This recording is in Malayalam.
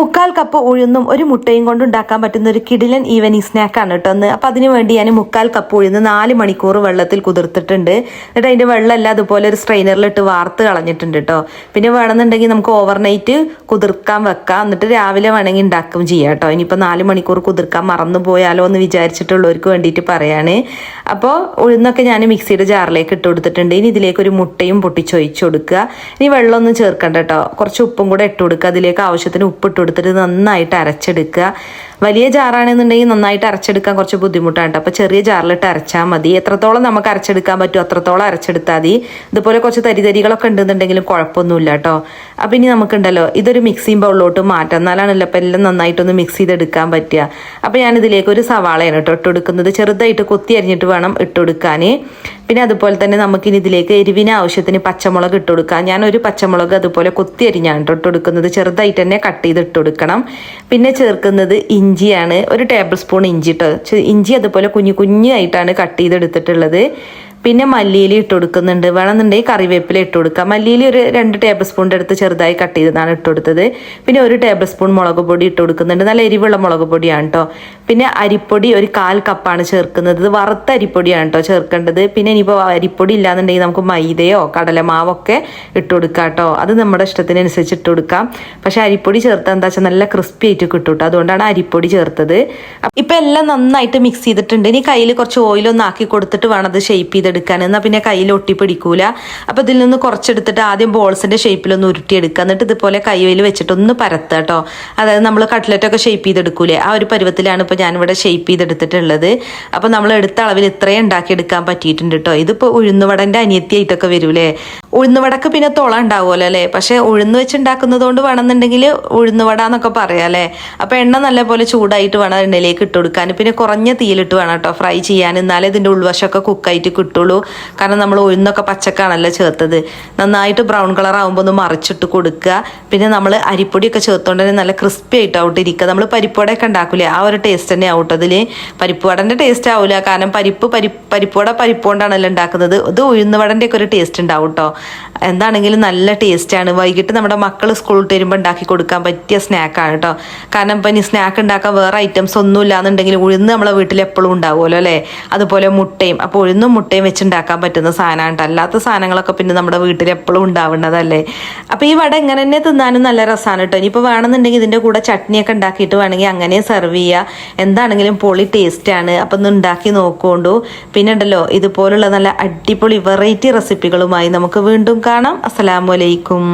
മുക്കാൽ കപ്പ് ഉഴുന്നും ഒരു മുട്ടയും കൊണ്ട് ഉണ്ടാക്കാൻ പറ്റുന്ന ഒരു കിടിലൻ ഈവനിങ് സ്നാക്കാണ് കേട്ടോ ഒന്ന് അപ്പം അതിന് വേണ്ടി ഞാൻ മുക്കാൽ കപ്പ് ഉഴുന്ന് നാല് മണിക്കൂർ വെള്ളത്തിൽ കുതിർത്തിട്ടുണ്ട്. എന്നിട്ട് അതിന്റെ വെള്ളമെല്ലാം അതുപോലെ ഒരു സ്ട്രെയിനറിലിട്ട് വാർത്ത് കളഞ്ഞിട്ടുണ്ട് കേട്ടോ. പിന്നെ വേണമെന്നുണ്ടെങ്കിൽ നമുക്ക് ഓവർനൈറ്റ് കുതിർക്കാൻ വെക്കാം. എന്നിട്ട് രാവിലെ വേണമെങ്കിൽ ഉണ്ടാക്കുകയും ചെയ്യാം കേട്ടോ. ഇനിയിപ്പോൾ നാല് മണിക്കൂർ കുതിർക്കാൻ മറന്നു പോയാലോ എന്ന് വിചാരിച്ചിട്ടുള്ളവർക്ക് വേണ്ടിയിട്ട് പറയാണ്. അപ്പോൾ ഉഴുന്നൊക്കെ ഞാൻ മിക്സിയുടെ ജാറിലേക്ക് ഇട്ട് കൊടുത്തിട്ടുണ്ട്. ഇനി ഇതിലേക്ക് ഒരു മുട്ടയും പൊട്ടിച്ചൊഴിച്ചു കൊടുക്കുക. ഇനി വെള്ളമൊന്നും ചേർക്കണ്ട കേട്ടോ. കുറച്ച് ഉപ്പും കൂടെ ഇട്ട് കൊടുക്കുക. അതിലേക്ക് ആവശ്യത്തിന് ഉപ്പ് ഇട്ട് കൊടുത്തിട്ട് നന്നായിട്ട് അരച്ചെടുക്കുക. വലിയ ജാറാണെന്നുണ്ടെങ്കിൽ നന്നായിട്ട് അരച്ചെടുക്കാൻ കുറച്ച് ബുദ്ധിമുട്ടാണ് അപ്പോൾ ചെറിയ ജാറിലിട്ട് അരച്ചാൽ മതി. എത്രത്തോളം നമുക്ക് അരച്ചെടുക്കാൻ പറ്റും അത്രത്തോളം അരച്ചെടുത്താൽ മതി. ഇതുപോലെ കുറച്ച് തരിതരികളൊക്കെ ഉണ്ടെന്നുണ്ടെങ്കിലും കുഴപ്പമൊന്നുമില്ല കേട്ടോ. അപ്പം ഇനി നമുക്കുണ്ടല്ലോ ഇതൊരു മിക്സിയും ബൗളിലോട്ട് മാറ്റാം. എന്നാലാണല്ലോ അപ്പം എല്ലാം നന്നായിട്ടൊന്ന് മിക്സ് ചെയ്തെടുക്കാൻ പറ്റുക. അപ്പോൾ ഞാൻ ഇതിലേക്ക് ഒരു സവാളയാണ് കേട്ടോ ഇട്ടുകൊടുക്കുന്നത് ചെറുതായിട്ട് കൊത്തി അരിഞ്ഞിട്ട് വേണം ഇട്ട് കൊടുക്കാൻ പിന്നെ അതുപോലെ തന്നെ നമുക്ക് ഇനി ഇതിലേക്ക് എരിവിന് ആവശ്യത്തിന് പച്ചമുളക് ഇട്ട് കൊടുക്കാം. ഒരു പച്ചമുളക് അതുപോലെ കൊത്തി അരിഞ്ഞാണ് ഇട്ട് കൊടുക്കുന്നത്. ചെറുതായിട്ട് തന്നെ കട്ട് ചെയ്ത് ഇട്ട് കൊടുക്കണം. പിന്നെ ചേർക്കുന്നത് ഇഞ്ചിയാണ്. ഒരു ടേബിൾ സ്പൂൺ ഇഞ്ചി ഇട്ടോ ഇഞ്ചി അതുപോലെ കുഞ്ഞു കുഞ്ഞായിട്ടാണ് കട്ട് ചെയ്തെടുത്തിട്ടുള്ളത് പിന്നെ മല്ലിയില ഇട്ട് കൊടുക്കുന്നുണ്ട്. വേണമെന്നുണ്ടെങ്കിൽ കറിവേപ്പില ഇട്ട് കൊടുക്കാം. മല്ലിയില ഒരു രണ്ട് ടേബിൾ സ്പൂണിന്റെ അടുത്ത് ചെറുതായി കട്ട് ചെയ്തതാണ് ഇട്ട് കൊടുത്തത്. പിന്നെ ഒരു ടേബിൾ സ്പൂൺ മുളക് പൊടി ഇട്ട് കൊടുക്കുന്നുണ്ട്. നല്ല എരിവുള്ള മുളക് പൊടിയാണ് കേട്ടോ പിന്നെ അരിപ്പൊടി ഒരു കാൽ കപ്പാണ് ചേർക്കുന്നത്. ഇത് വറുത്ത അരിപ്പൊടിയാണ് കേട്ടോ ചേർക്കേണ്ടത്. പിന്നെ ഇനിയിപ്പോൾ അരിപ്പൊടി ഇല്ലാന്നുണ്ടെങ്കിൽ നമുക്ക് മൈദയോ കടലമാവോ ഒക്കെ ഇട്ട് കൊടുക്കാം കേട്ടോ അത് നമ്മുടെ ഇഷ്ടത്തിനനുസരിച്ച് ഇട്ട് കൊടുക്കാം. പക്ഷേ അരിപ്പൊടി ചേർത്താൽ എന്താ വെച്ചാൽ നല്ല ക്രിസ്പി ആയിട്ട് കിട്ടും കേട്ടോ അതുകൊണ്ടാണ് അരിപ്പൊടി ചേർത്തത്. ഇപ്പം എല്ലാം നന്നായിട്ട് മിക്സ് ചെയ്തിട്ടുണ്ട്. ഇനി കയ്യിൽ കുറച്ച് ഓയിലൊന്ന് ആക്കി കൊടുത്തിട്ട് വേണം അത് ഷേപ്പ് ചെയ്തെടുക്കാൻ. എന്നാൽ പിന്നെ കയ്യിൽ ഒട്ടിപ്പിടിക്കൂല അപ്പോൾ ഇതിൽ നിന്ന് കുറച്ചെടുത്തിട്ട് ആദ്യം ബോൾസിന്റെ ഷേപ്പിലൊന്ന് ഉരുട്ടിയെടുക്കുക. എന്നിട്ട് ഇതുപോലെ കൈവയിൽ വെച്ചിട്ടൊന്ന് പരത്തുക കേട്ടോ അതായത് നമ്മൾ കട്ട്ലറ്റൊക്കെ ഷേപ്പ് ചെയ്തെടുക്കൂലേ? ആ ഒരു പരുവത്തിലാണ് ഇപ്പോൾ ഞാനിവിടെ ഷെയ്പ്പ് ചെയ്തെടുത്തിട്ടുള്ളത്. അപ്പോൾ നമ്മൾ എടുത്ത അളവിൽ ഇത്രയും ഉണ്ടാക്കിയെടുക്കാൻ പറ്റിയിട്ടുണ്ട് കേട്ടോ ഇതിപ്പോൾ ഉഴുന്നുവടന്റെ അനിയത്തിയായിട്ടൊക്കെ വരൂലേ ഉഴുന്നുവടക്ക് പിന്നെ തുള ഉണ്ടാവുമല്ലോ അല്ലേ? പക്ഷേ ഉഴുന്ന് വെച്ച് ഉണ്ടാക്കുന്നത് കൊണ്ട് വേണമെന്നുണ്ടെങ്കിൽ ഉഴുന്നുവട എന്നൊക്കെ പറയാം അല്ലേ? അപ്പോൾ എണ്ണ നല്ലപോലെ ചൂടായിട്ട് വേണം എണ്ണയിലേക്ക് ഇട്ട് കൊടുക്കാൻ. പിന്നെ കുറഞ്ഞ തീയിലിട്ട് വേണം കേട്ടോ ഫ്രൈ ചെയ്യാൻ. എന്നാലേ ഇതിന്റെ ഉൾവശമൊക്കെ കുക്കായിട്ട് കിട്ടുള്ളൂ. കാരണം നമ്മൾ ഉഴുന്നൊക്കെ പച്ചക്കാണല്ലോ ചേർത്തത്. നന്നായിട്ട് ബ്രൗൺ കളർ ആകുമ്പോൾ ഒന്ന് മറിച്ചിട്ട് കൊടുക്കുക. പിന്നെ നമ്മൾ അരിപ്പൊടിയൊക്കെ ചേർത്തുകൊണ്ട് നല്ല ക്രിസ്പി ആയിട്ട് ഔട്ട് ഇരിക്കുക. നമ്മൾ പരിപ്പുവടയൊക്കെ ഉണ്ടാക്കൂലേ? ആ ഒരു ടേസ്റ്റ് തന്നെ ആവട്ടെ. അതിൽ പരിപ്പുവടന്റെ ടേസ്റ്റ് ആവില്ല കാരണം പരിപ്പ് പരിപ്പ് പരിപ്പുവട പരിപ്പ് കൊണ്ടാണല്ലോ ഉണ്ടാക്കുന്നത്. ഇത് ഉഴുന്നുവടന്റെ ഒക്കെ ഒരു ടേസ്റ്റ് ഉണ്ടാവും കേട്ടോ എന്താണെങ്കിലും നല്ല ടേസ്റ്റാണ് വൈകിട്ട് നമ്മുടെ മക്കൾ സ്കൂളിൽ വരുമ്പോൾ ഉണ്ടാക്കി കൊടുക്കാൻ പറ്റിയ സ്നാക്കാണ് കേട്ടോ കാരണം ഇപ്പം ഇനി സ്നാക്ക് ഉണ്ടാക്കാൻ വേറെ ഐറ്റംസ് ഒന്നും ഇല്ലാന്നുണ്ടെങ്കിൽ ഉഴുന്ന് നമ്മളെ വീട്ടിൽ എപ്പോഴും ഉണ്ടാവുമല്ലോ അല്ലേ? അതുപോലെ മുട്ടയും. അപ്പോൾ ഉഴുന്നും മുട്ടയും വെച്ച് ഉണ്ടാക്കാൻ പറ്റുന്ന സാധനമാണ് കേട്ടോ അല്ലാത്ത സാധനങ്ങളൊക്കെ പിന്നെ നമ്മുടെ വീട്ടിൽ എപ്പോഴും ഉണ്ടാവുന്നതല്ലേ? അപ്പോൾ ഈ വട എങ്ങനെ തന്നെ തിന്നാനും നല്ല രസമാണ് കേട്ടോ ഇനിയിപ്പോൾ വേണമെന്നുണ്ടെങ്കിൽ ഇതിന്റെ കൂടെ ചട്നിയൊക്കെ ഉണ്ടാക്കിയിട്ട് വേണമെങ്കിൽ അങ്ങനെ സെർവ് ചെയ്യുക എന്താണെങ്കിലും പൊളി ടേസ്റ്റാണ് അപ്പം ഒന്ന് ഉണ്ടാക്കി നോക്കുകൊണ്ടു പിന്നെ ഉണ്ടല്ലോ ഇതുപോലുള്ള നല്ല അടിപൊളി വെറൈറ്റി റെസിപ്പികളുമായി നമുക്ക് വീണ്ടും കാണാം. അസ്സലാമു അലൈക്കും.